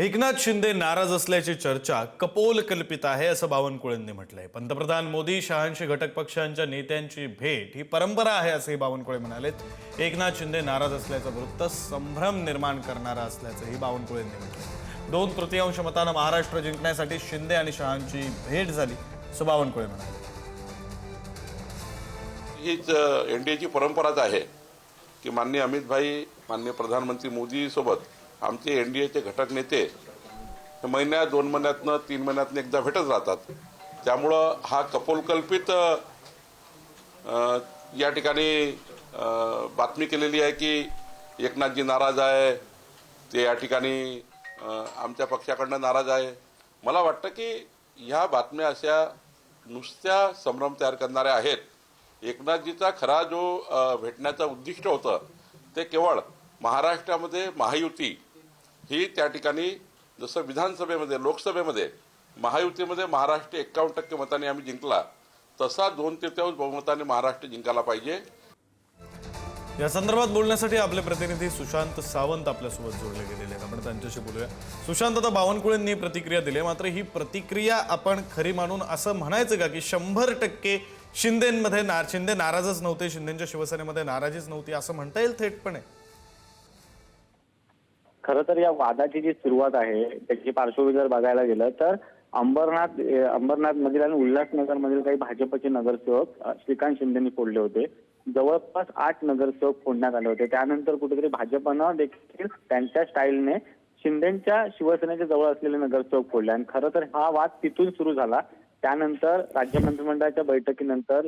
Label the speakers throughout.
Speaker 1: एकनाथ शिंदे नाराज असल्याची चर्चा कपोल कल्पित आहे असं बावनकुळेंनी म्हटलंय. पंतप्रधान मोदी शहाऐंशी घटक पक्षांच्या नेत्यांची भेट ही परंपरा आहे असंही बावनकुळे म्हणालेत. एकनाथ शिंदे नाराज असल्याचं वृत्त संभ्रम निर्माण करणारं असल्याचंही बावनकुळेंनी म्हटलं दोन तृतीयांश मतानं महाराष्ट्र जिंकण्यासाठी शिंदे आणि शहांची भेट झाली असं बावनकुळे म्हणाले.
Speaker 2: हीच एन डी एची परंपराच आहे की माननीय अमित भाई माननीय प्रधानमंत्री मोदी सोबत आमचे एन डी एचे घटक नेते महिन्यात दोन महिन्यातनं तीन महिन्यातनं एकदा भेटत राहतात. त्यामुळं हा कपोलकल्पित या ठिकाणी बातमी केलेली आहे की एकनाथजी नाराज आहे. ते या ठिकाणी आमच्या पक्षाकडनं नाराज आहे. मला वाटतं की ह्या बातम्या अशा नुसत्या संभ्रम तयार करणाऱ्या आहेत. एकनाथजीचा खरा जो भेटण्याचं उद्दिष्ट होतं ते केवळ महाराष्ट्रामध्ये महायुती ही त्या ठिकाणी जसं विधानसभेमध्ये लोकसभेमध्ये महायुतीमध्ये महाराष्ट्र एक्कावन्न टक्के मताने आम्ही जिंकला तसा दोन तृतीयांश बहुमताने महाराष्ट्र जिंकायला पाहिजे.
Speaker 1: या संदर्भात बोलण्यासाठी आपले प्रतिनिधी सुशांत सावंत आपल्यासोबत जोडले गेलेले आहेत. आपण त्यांच्याशी बोलूया. सुशांत आता बावनकुळेंनी प्रतिक्रिया दिली मात्र ही प्रतिक्रिया आपण खरी मानून असं म्हणायचं का की शंभर टक्के शिंदेमध्ये नार शिंदे नाराजच नव्हते शिंदेच्या शिवसेनेमध्ये नाराजीच नव्हती असं म्हणता येईल थेटपणे?
Speaker 3: खरं तर या वादाची जी सुरुवात आहे त्याची पार्श्वभूमी जर बघायला गेलं तर अंबरनाथ अंबरनाथ मधील आणि उल्हासनगर मधील काही भाजपचे नगरसेवक श्रीकांत शिंदेनी फोडले होते. जवळपास आठ नगरसेवक फोडण्यात आले होते. त्यानंतर कुठेतरी भाजपनं देखील त्यांच्या स्टाईलने शिंदेच्या शिवसेनेच्या जवळ असलेले नगरसेवक फोडले. आणि खरं तर हा वाद तिथून सुरू झाला. त्यानंतर राज्य मंत्रिमंडळाच्या बैठकीनंतर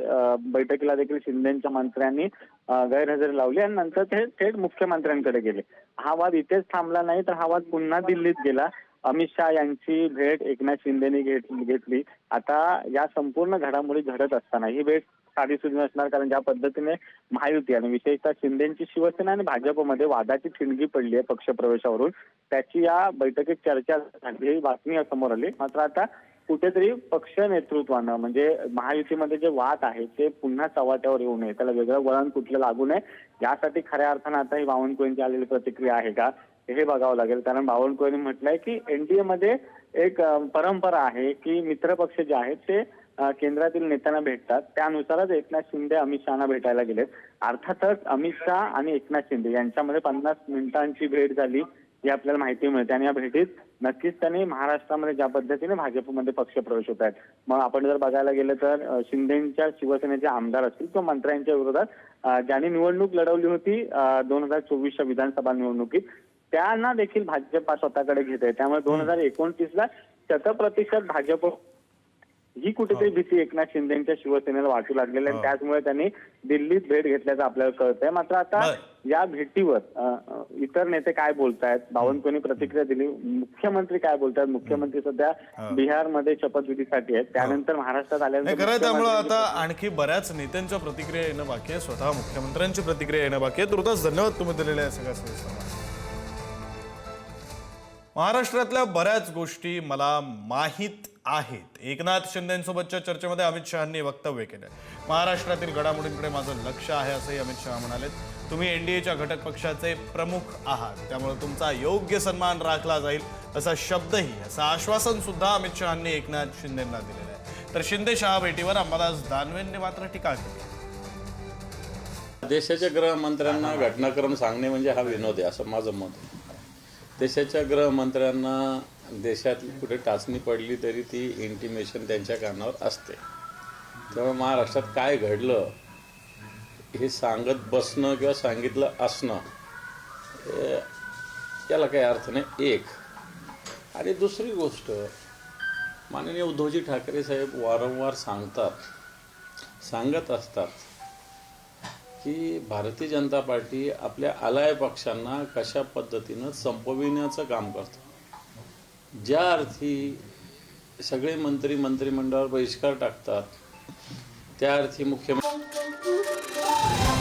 Speaker 3: बैठकीला देखील शिंदेच्या मंत्र्यांनी गैरहजेरी लावली आणि नंतर ते थेट मुख्यमंत्र्यांकडे गेले. हा वाद इथेच थांबला नाही तर हा वाद पुन्हा दिल्लीत गेला. अमित शहा यांची भेट एकनाथ शिंदेनी घेतली. आता या संपूर्ण घडामोडी घडत असताना ही भेट साधी सुधी नसणार कारण ज्या पद्धतीने महायुती आणि विशेषतः शिंदेची शिवसेना आणि भाजपमध्ये वादाची ठिणगी पडली आहे पक्षप्रवेशावरून त्याची या बैठकीत चर्चा झाली. ही बातमी समोर आली. मात्र आता कुठेतरी पक्ष नेतृत्वानं म्हणजे महायुतीमध्ये जे वाद आहे ते पुन्हा चव्हाट्यावर येऊ नये. त्याला वेगळं वळण कुठलं लागू नये यासाठी खऱ्या अर्थानं आता ही बावनकुळेंची आलेली प्रतिक्रिया आहे का? हे बघावं लागेल. कारण बावनकुळेंनी म्हटलंय की एनडीए मध्ये एक परंपरा आहे की मित्र पक्ष जे आहेत ते केंद्रातील नेत्यांना भेटतात. त्यानुसारच एकनाथ शिंदे अमित शहाना भेटायला गेलेत. अर्थातच अमित शहा आणि एकनाथ शिंदे यांच्यामध्ये पन्नास मिनिटांची भेट झाली ही आपल्याला माहिती मिळते. आणि या भेटीत नक्कीच त्यांनी महाराष्ट्रामध्ये ज्या पद्धतीने भाजपमध्ये पक्षप्रवेश होत आहेत. मग आपण जर बघायला गेलं तर शिंदेच्या शिवसेनेचे आमदार असतील किंवा मंत्र्यांच्या विरोधात ज्यांनी निवडणूक लढवली होती दोन हजार चोवीसच्या विधानसभा निवडणुकीत त्यांना देखील भाजप स्वतःकडे घेत आहे त्यामुळे दोन हजार एकोणतीसला शतप्रतिशत भाजप ही कुठेतरी भीती एकनाथ शिंदेच्या शिवसेनेला वाटू लागलेली आणि त्याचमुळे त्यांनी दिल्लीत भेट घेतल्याचं आपल्याला कळतंय. मात्र आता. या भेटीवर इतर नेते काय बोलतायत? बावनकुळेंनी प्रतिक्रिया दिली. मुख्यमंत्री काय बोलतायत मुख्यमंत्री सध्या बिहारमध्ये शपथविधीसाठी आहेत. त्यानंतर महाराष्ट्रात
Speaker 1: नाही
Speaker 3: आल्यानंतर
Speaker 1: त्यामुळं आता आणखी बऱ्याच नेत्यांच्या प्रतिक्रिया येणं बाकी आहे. स्वतः मुख्यमंत्र्यांची प्रतिक्रिया येणं बाकी आहे. तुर्तास धन्यवाद तुम्ही दिलेल्या सगळ्या. महाराष्ट्रातल्या बऱ्याच गोष्टी मला माहीत आहेत. एकनाथ शिंदेसोबतच्या चर्चेमध्ये अमित शहांनी वक्तव्य केलं महाराष्ट्रातील घडामोडींकडे माझं लक्ष आहे असंही अमित शहा म्हणाले तुम्ही एनडीएच्या घटक पक्षाचे प्रमुख आहात. त्यामुळे तुमचा योग्य सन्मान राखला जाईल असा शब्दही असं आश्वासन सुद्धा अमित शहांनी एकनाथ शिंदेंना दिलेलं आहे. तर शिंदे शहा भेटीवर अंबादास दानवेंनी मात्र टीका केली.
Speaker 4: देशाच्या गृहमंत्र्यांना घटनाक्रम सांगणे म्हणजे हा विनोद आहे असं माझं मत आहे. देशाच्या गृहमंत्र्यांना देशातली कुठे टाचणी पडली तरी ती इंटिमेशन त्यांच्या कानावर असते. त्यामुळे महाराष्ट्रात काय घडलं हे सांगत बसणं किंवा सांगितलं असणं याला काही अर्थ नाही. एक. आणि दुसरी गोष्ट माननीय उद्धवजी ठाकरे साहेब वारंवार सांगतात सांगत असतात की भारतीय जनता पार्टी आपल्या आलाय पक्षांना कशा पद्धतीनं संपविण्याचं काम करतो. ज्या अर्थी सगळे मंत्री मंत्रिमंडळावर बहिष्कार टाकतात त्या अर्थी मुख्यमंत्री